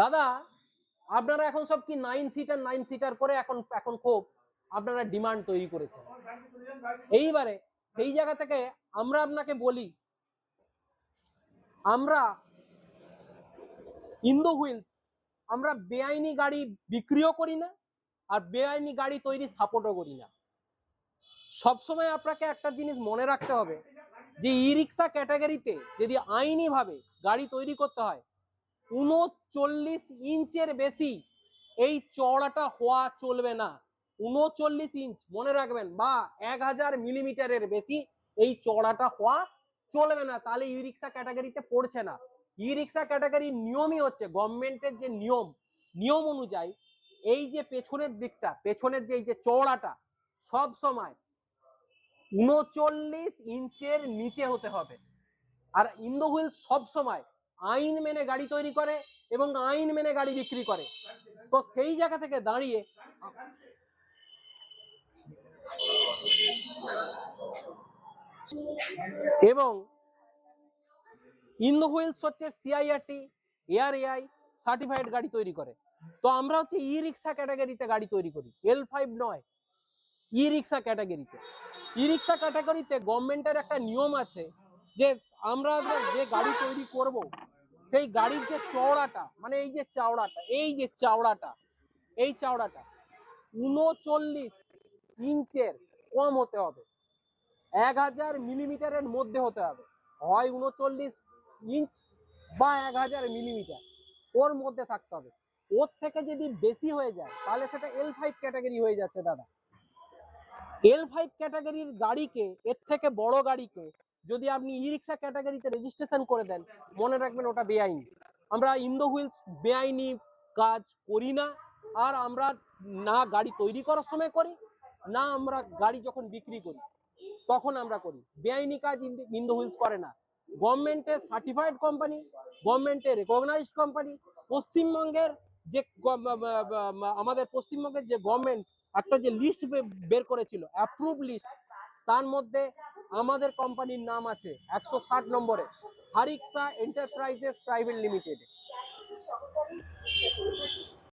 দাদা, আপনারা এখন সব কি নাইন সিটার নাইন সিটার করে এখন এখন খুব আপনারা ডিমান্ড তৈরি করেছেন। এইবারে সেই জায়গা থেকে আমরা আপনাকে বলি, আমরা ইন্দো হুইলস আমরা বেআইনি গাড়ি বিক্রিও করি না আর বেআইনি গাড়ি তৈরি সাপোর্টও করি না। সবসময় আপনাকে একটা জিনিস মনে রাখতে হবে যে ই রিক্সা ক্যাটাগরিতে যদি আইনিভাবে গাড়ি তৈরি করতে হয় উনচল্লিশ ইঞ্চের বেশি এই চওড়াটা হওয়া চলবে না। উনচল্লিশ ইঞ্চ, মনে রাখবেন, বা এক হাজার মিলিমিটারের বেশি এই চওড়াটা হওয়া চলবে না। তাহলে ই রিক্সা ক্যাটাগরিতে পড়ছে না। ই রিক্সা ক্যাটাগরির নিয়মই হচ্ছে গভর্নমেন্টের যে নিয়ম নিয়ম অনুযায়ী এই যে পেছনের দিকটা, পেছনের যে এই যে চওড়াটা, সব সময় উনচল্লিশ ইঞ্চের নিচে হতে হবে। আর ইন্দো হুইল সব সময় আইন মেনে গাড়ি তৈরি করে এবং আইন মেনে গাড়ি বিক্রি করে। তো সেই জায়গা থেকে দাঁড়িয়ে এবং ইন্দো হুইলস হচ্ছে সিআইআরটি এয়ার এআই সার্টিফাইড গাড়ি তৈরি করে। তো আমরা হচ্ছে ই রিক্সা ক্যাটাগরিতে গাড়ি তৈরি করি এল ফাইভ নয় ই রিক্সা ক্যাটাগরিতে। ই রিক্সা ক্যাটাগরিতে গভর্নমেন্টের একটা নিয়ম আছে যে আমরা যে গাড়ি তৈরি করব সেই গাড়ির যে চওড়াটা মানে এই যে চাওড়াটা, এই যে চাওড়াটা, এই চাওড়াটা উনচল্লিশ ইঞ্চের কম হতে হবে। এক হাজার মিলিমিটারের মধ্যে হতে হবে। হয় উনচল্লিশ ইঞ্চ বা এক হাজার মিলিমিটার। ওর মধ্যে থাকতে হবে। ওর থেকে যদি বেশি হয়ে যায়, তাহলে সেটা এল ফাইভ ক্যাটাগরি হয়ে যাচ্ছে, দাদা। এল ফাইভ ক্যাটাগরির গাড়িকে, এর থেকে বড় গাড়িকে যদি আপনি ই রিক্সা ক্যাটাগরিতে রেজিস্ট্রেশন করে দেন, মনে রাখবেন ওটা বেআইনি। আমরা ইন্দো হুইলস বেআইনি কাজ করি না, আর আমরা না গাড়ি তৈরি করার সময় করি, না আমরা গাড়ি যখন বিক্রি করি, তখন আমরা করি। বেআইনি কাজ ইন্দো- হুইলস করে না। গভর্নমেন্টের সার্টিফাইড কোম্পানি গভর্নমেন্টের রেকগনাইজড কোম্পানি পশ্চিমবঙ্গের যে আমাদের পশ্চিমবঙ্গের যে গভর্নমেন্ট একটা যে লিস্ট বের করেছিল অ্যাপ্রুভ লিস্ট তার মধ্যে আমাদের কোম্পানির নাম আছে একশো ষাট নম্বরে হারিকসা এন্টারপ্রাইজেস প্রাইভেট লিমিটেড।